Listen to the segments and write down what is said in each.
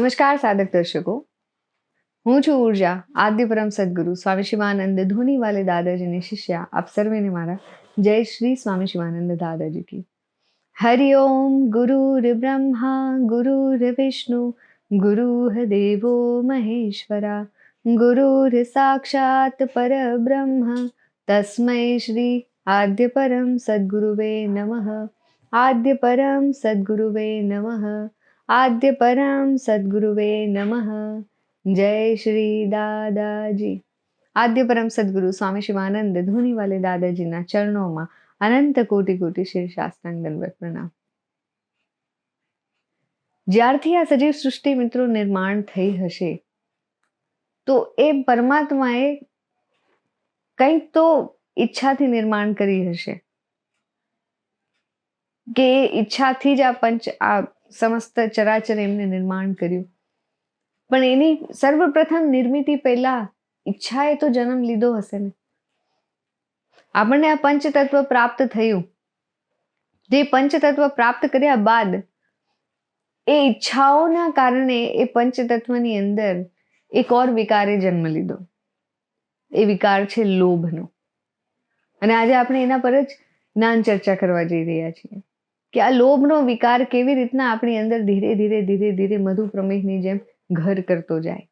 નમસ્કાર સાધક દર્શકો હું છું ઊર્જા આદ્ય પરમ સદગુરુ સ્વામી શિવાનંદ ધોનીવાલે દાદાજીની શિષ્યા આપ સર્વેને મારા જય શ્રી સ્વામી શિવાનંદ દાદાજી કી હરિ ઓમ ગુરુર બ્રહ્મા ગુરુર વિષ્ણુ ગુરુર દેવો મહેશ્વરા ગુરુર સાક્ષાત પરબ્રહ્મ તસ્મૈ શ્રી આદ્ય પરમ સદગુરુવે નમઃ આદ્ય પરમ સદગુરુવે નમઃ આદ્ય પરમ સદગુરુવે નમઃ જય શ્રી દાદાજી આદ્ય પરમ સદગુરુ સ્વામી શિવાનંદ ધોનીવાલે દાદાજીના ચરણોમાં અનંત કોટી કોટી શિર શાસ્ત્રાંગ દંડવત પ્રણામ જ્યારથી આ સજીવ સૃષ્ટિ મિત્રો નિર્માણ થઈ હશે તો એ પરમાત્માએ કંઈક તો ઈચ્છાથી નિર્માણ કરી હશે કે ઈચ્છાથી જ આ પંચ આ સમસ્ત ચરાચર એમને નિર્માણ કર્યું. પણ એની સર્વપ્રથમ નિર્મિતિ પહેલા ઈચ્છાએ તો જન્મ લીધો હશે ને. આપણને આ પંચતત્વ પ્રાપ્ત થયું. જે પંચતત્વ પ્રાપ્ત કર્યા બાદ એ ઈચ્છાઓના કારણે એ પંચતત્વની અંદર એક ઓર વિકારે જન્મ લીધો. એ વિકાર છે લોભનો. અને આજે આપણે એના પર જ જ્ઞાન ચર્ચા કરવા જઈ રહ્યા છીએ. કે આ લોભનો વિકાર કેવી રીતના આપણી અંદર ધીરે ધીરે ધીરે ધીરે મધુ પ્રમેહની જેમ ઘર કરતો જાય.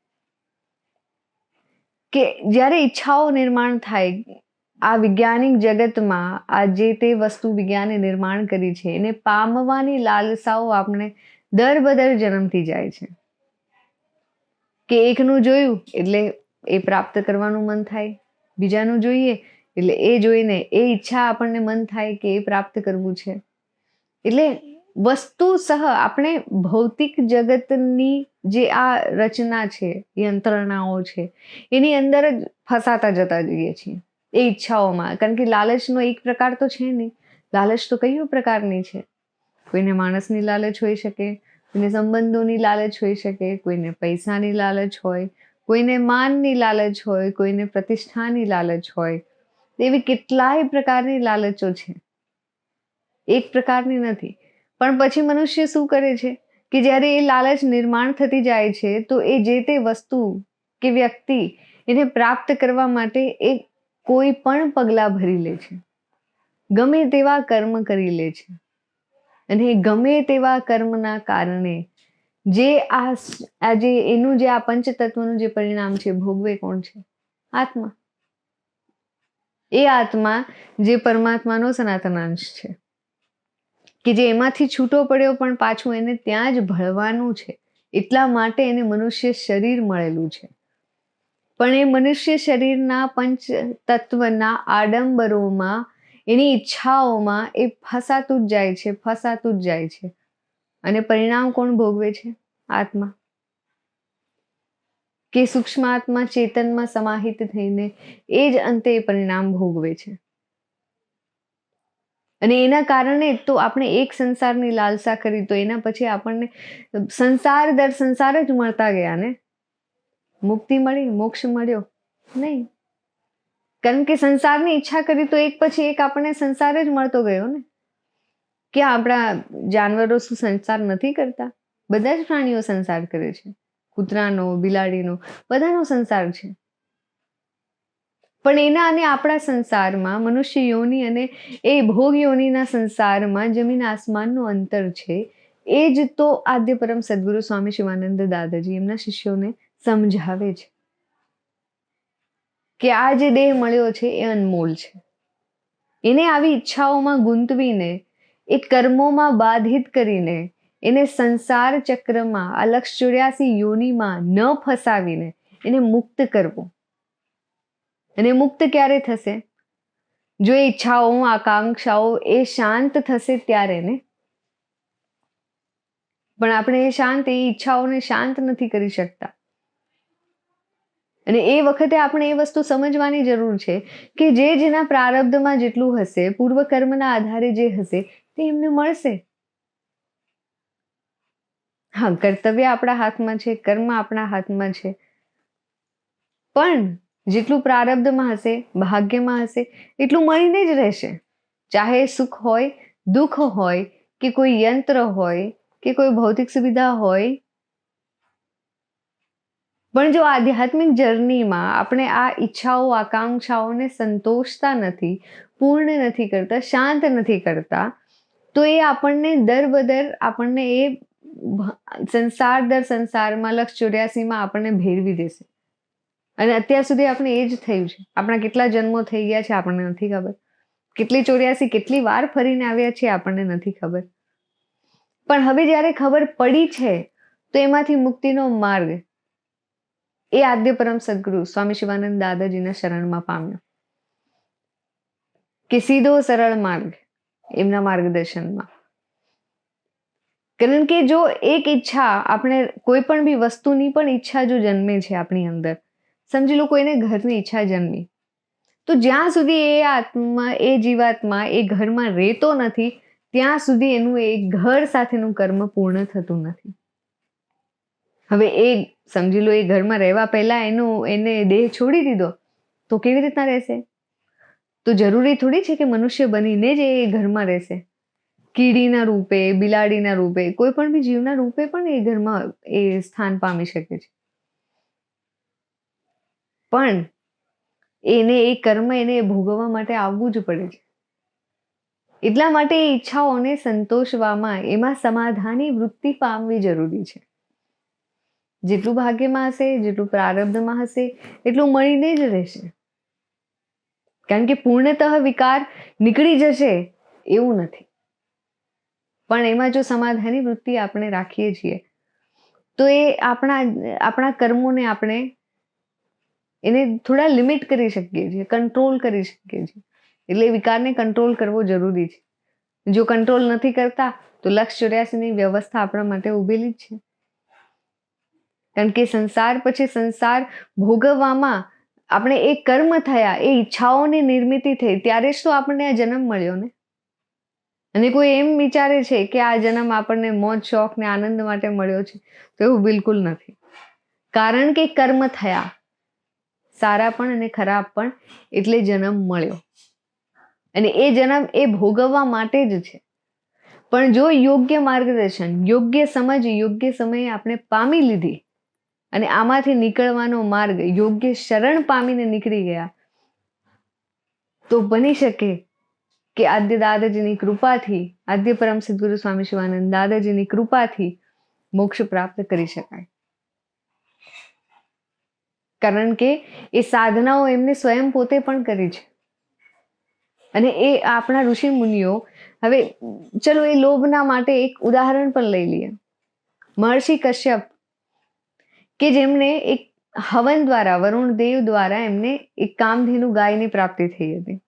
કે જ્યારે ઈચ્છાઓ નિર્માણ થાય, આ વૈજ્ઞાનિક જગતમાં આ જે તે વસ્તુ વિજ્ઞાને નિર્માણ કરી છે, એને પામવાની લાલસાઓ આપણે દર બદર જન્મથી જાય છે. કે એકનું જોયું એટલે એ પ્રાપ્ત કરવાનું મન થાય, બીજાનું જોઈએ એટલે એ જોઈને એ ઈચ્છા આપણને મન થાય કે એ પ્રાપ્ત કરવું છે. એટલે વસ્તુ સહ આપણે ભૌતિક જગતની જે આ રચના છે, યંત્રણાઓ છે, એની અંદર જ ફસાતા જતા જઈએ છીએ. એ ઈચ્છાઓમાં. કારણ કે લાલચનો એક પ્રકાર તો છે નહીં. લાલચ તો કયો પ્રકારની છે? કોઈને માણસની લાલચ હોઈ શકે, કોઈને સંબંધોની લાલચ હોઈ શકે, કોઈને પૈસાની લાલચ હોય, કોઈને માનની લાલચ હોય, કોઈને પ્રતિષ્ઠાની લાલચ હોય. એવી કેટલાય પ્રકારની લાલચો છે. એક પ્રકારની નથી. પણ પછી મનુષ્ય શું કરે છે? કે જ્યારે એ લાલચ નિર્માણ થતી જાય છે, તો એ જે તે વસ્તુ કે વ્યક્તિ એને પ્રાપ્ત કરવા માટે એ કોઈ પણ પગલાં ભરી લે છે. ગમે તેવા કર્મ કરી લે છે. અને ગમે તેવા કર્મના કારણે જે આ આજે એનું જે આ પંચતત્વનું જે પરિણામ છે, ભોગવે કોણ છે? આત્મા. એ આત્મા જે પરમાત્માનો સનાતન અંશ છે. કે જે એમાંથી છૂટો પડ્યો પણ પાછું એને ત્યાં જ ભળવાનું છે. એટલા માટે એને મનુષ્ય શરીર મળેલું છે. પણ એ મનુષ્ય શરીરના પંચ તત્વના આડંબરોમાં, એની ઈચ્છાઓમાં એ ફસાતું જ જાય છે, ફસાતું જ જાય છે. અને પરિણામ કોણ ભોગવે છે? આત્મા. કે સૂક્ષ્મ આત્મા ચેતનમાં સમાહિત થઈને એ જ અંતે પરિણામ ભોગવે છે. અને એના કારણે તો આપણે એક સંસારની લાલસા કરી, તો એના પછી આપણને સંસાર દર સંસાર જ મળતા ગયા ને? મુક્તિ મળી, મોક્ષ મળ્યો? નહીં. કારણ કે સંસારની ઈચ્છા કરી, તો એક પછી એક આપણને સંસાર જ મળતો ગયો ને? ક્યાં આપણા જાનવરો શું સંસાર નથી કરતા? બધા જ પ્રાણીઓ સંસાર કરે છે. કૂતરાનો, બિલાડીનો, બધાનો સંસાર છે. પણ એના અને આપણા સંસારમાં મનુષ્ય યોની અને એ ભોગ યોનીના સંસારમાં જમીન આસમાનનું અંતર છે, એ જ તો આદ્ય પરમ સદગુરુ સ્વામી શિવાનંદ દાદાજી એમના શિષ્યોને સમજાવે છે. કે આ જે દેહ મળ્યો છે એ અનમોલ છે. એને આવી ઈચ્છાઓમાં ગુંતવીને, એ કર્મોમાં બાધિત કરીને, એને સંસાર ચક્રમાં આ લક્ષ ચોર્યાસી યોનીમાં ન ફસાવીને, એને મુક્ત કરવો. અને મુક્ત ક્યારે થશે? જો એ ઈચ્છાઓ, આકાંક્ષાઓ એ શાંત થશે ત્યારે ને? પણ આપણે એ શાંત, એ ઈચ્છાઓને શાંત નથી કરી શકતા. અને એ વખતે આપણે એ વસ્તુ સમજવાની જરૂર છે કે જે જેના પ્રારબ્ધમાં જેટલું હશે પૂર્વ કર્મના આધારે જે હશે, તે એમને મળશે. હા, કર્તવ્ય આપણા હાથમાં છે, કર્મ આપણા હાથમાં છે. પણ જેટલું પ્રારબ્ધમાં હશે, ભાગ્યમાં હશે, એટલું મળીને જ રહેશે. ચાહે સુખ હોય, દુઃખ હોય, કે કોઈ યંત્ર હોય, કે કોઈ ભૌતિક સુવિધા હોય. પણ જો આધ્યાત્મિક જર્નીમાં આપણે આ ઈચ્છાઓ, આકાંક્ષાઓને સંતોષતા નથી, પૂર્ણ નથી કરતા, શાંત નથી કરતા, તો એ આપણને દર બદર આપણને એ સંસાર દર સંસારમાં લક્ષ ચોર્યાસીમાં આપણને ભેળવી દેશે. અને અત્યાર સુધી આપણે એ જ થયું છે. આપણા કેટલા જન્મો થઈ ગયા છે આપણને નથી ખબર. કેટલી ચોર્યાસી, કેટલી વાર ફરીને આવ્યા છે આપણને નથી ખબર. પણ હવે જ્યારે ખબર પડી છે, તો એમાંથી મુક્તિનો માર્ગ એ આદ્ય પરમ સદગુરુ સ્વામી શિવાનંદ દાદાજીના શરણમાં પામ્યો. કે સીધો સરળ માર્ગ એમના માર્ગદર્શનમાં. કારણ કે જો એક ઈચ્છા આપણે કોઈ પણ બી વસ્તુની પણ ઈચ્છા જો જન્મે છે આપણી અંદર સમજી લો કોઈને ઘરની ઈચ્છા જન્મી. તો જ્યાં સુધી એ આત્મા, એ જીવાત્મા એ ઘરમાં રહેતો નથી, ત્યાં સુધી એનું એ ઘર સાથેનું કર્મ પૂર્ણ થતું નથી. હવે એ સમજી લો એ ઘરમાં રહેવા પહેલા એનો, એને દેહ છોડી દીધો, તો કેવી રીતના રહેશે? તો જરૂરી થોડી છે કે મનુષ્ય બનીને જ એ ઘરમાં રહેશે. કીડીના રૂપે, બિલાડીના રૂપે, કોઈ પણ બી જીવના રૂપે પણ એ ઘરમાં એ સ્થાન પામી શકે છે. પણ એને એ કર્મ એને ભોગવવા માટે આવવું જ પડે છે. એટલા માટે એ ઈચ્છાઓને સંતોષવામાં, એમાં સમાધાની વૃત્તિ પામવી જરૂરી છે. જેટલું ભાગ્યમાં હશે, જેટલું પ્રારબ્ધમાં હશે, એટલું મળીને જ રહેશે. કારણ કે પૂર્ણતઃ વિકાર નીકળી જશે એવું નથી. પણ એમાં જો સમાધાની વૃત્તિ આપણે રાખીએ છીએ, તો એ આપણા આપણા કર્મોને આપણે એને થોડા લિમિટ કરી શકીએ છીએ કંટ્રોલ કરી શકીએ છીએ. એટલે વિકારને કંટ્રોલ કરવો જરૂરી છે. જો કંટ્રોલ નથી કરતા, તો લક્ષ ચોર્યાસીની વ્યવસ્થા આપણા માટે ઊભેલી જ છે. કારણ કે સંસાર પછી સંસાર ભોગવવામાં આપણે એ કર્મ થયા, એ ઈચ્છાઓની નિર્મિતિ થઈ, ત્યારે જ તો આપણને આ જન્મ મળ્યો ને? અને કોઈ એમ વિચારે છે કે આ જન્મ આપણને મોજ, શોખ ને આનંદ માટે મળ્યો છે, તો એવું બિલકુલ નથી. કારણ કે કર્મ થયા સારા પણ અને ખરાબ પણ એટલે જન્મ મળ્યો. અને એ જન્મ એ ભોગવવા માટે જ છે. પણ જો યોગ્ય માર્ગદર્શન, યોગ્ય સમજ, યોગ્ય સમયે આપણે પામી લીધી અને આમાંથી નીકળવાનો માર્ગ, યોગ્ય શરણ પામીને નીકળી ગયા, તો બની શકે કે આદ્ય દાદાજીની કૃપાથી, આદ્ય પરમ સદગુરુ સ્વામી શિવાનંદ દાદાજીની કૃપાથી મોક્ષ પ્રાપ્ત કરી શકાય. કારણ કે એ સાધનાઓ એમને સ્વયં પોતે પણ કરી છે. અને એ આપણા ઋષિ મુનિઓ, હવે ચલો એ લોભના માટે એક ઉદાહરણ પણ લઈ લઈએ. મહર્ષિ કશ્યપ, કે જેમને એક હવન દ્વારા, વરુણ દેવ દ્વારા એમને એક કામધેનુ ગાયની પ્રાપ્તિ થઈ હતી.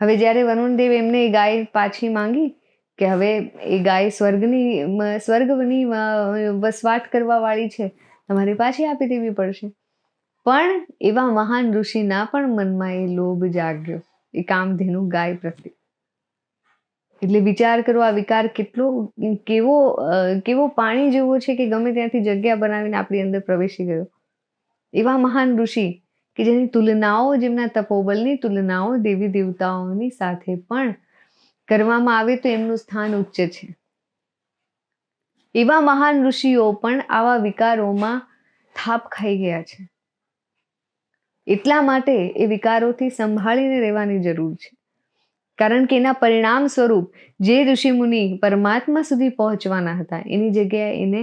હવે જ્યારે વરુણ દેવ એમને એ ગાય પાછી માંગી, કે હવે એ ગાય સ્વર્ગની સ્વર્ગની વસવાટ કરવા વાળી છે તમારે પાછી આપી દેવી પડશે. પણ એવા મહાન ઋષિના પણ મનમાં એ લોભ જાગ્યો. એ કામધેનુ ગાય પ્રત્યે. એટલે વિચાર કરો, આ વિકાર કેટલો, કેવો કેવો પાણી જેવો છે કે ગમે ત્યાંથી જગ્યા બનાવીને આપણી અંદર પ્રવેશી ગયો. એવા મહાન ઋષિ કે જેની તુલનાઓ, જેમના તપોબલની તુલનાઓ દેવી દેવતાઓની સાથે પણ કરવામાં આવે તો એમનું સ્થાન ઉચ્ચ છે. એવા મહાન ઋષિઓ પણ આવા વિકારોમાં થાપ ખાઈ ગયા છે. એટલા માટે એ વિકારોથી સંભાળીને રહેવાની જરૂર છે. કારણ કે એના પરિણામ સ્વરૂપ જે ઋષિમુનિ પરમાત્મા સુધી પહોંચવાના હતા, એની જગ્યાએ એને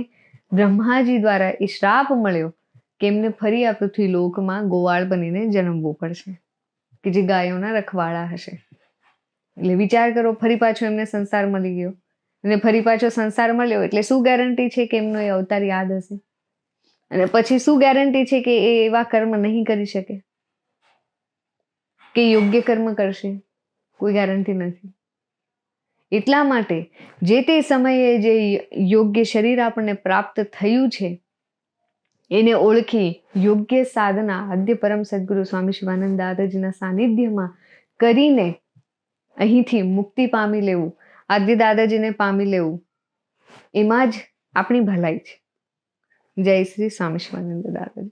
બ્રહ્માજી દ્વારા એ શ્રાપ મળ્યો કે એમને ફરી આ પૃથ્વી લોકમાં ગોવાળ બનીને જન્મવું પડશે, કે જે ગાયોના રખવાળા હશે. એટલે વિચાર કરો, ફરી પાછો એમને સંસાર મળી ગયો. અને ફરી પાછો સંસાર મળ્યો એટલે શું ગેરંટી છે કે એમનો એ અવતાર યાદ હશે? અને પછી શું ગેરંટી છે કે એ એવા કર્મ નહીં કરી શકે? કે યોગ્ય કર્મ કરશે? કોઈ ગેરંટી નથી. એટલા માટે જે તે સમયે જે યોગ્ય શરીર આપણને પ્રાપ્ત થયું છે, એને ઓળખી યોગ્ય સાધના આદ્ય પરમ સદગુરુ સ્વામી શિવાનંદ દાદાજીના સાનિધ્યમાં કરીને અહીંથી મુક્તિ પામી લેવું. આદ્ય દાદાજીને પામી લેવું. એમાં જ આપણી ભલાઈ છે. જય શ્રી સ્વામી દાદાજી.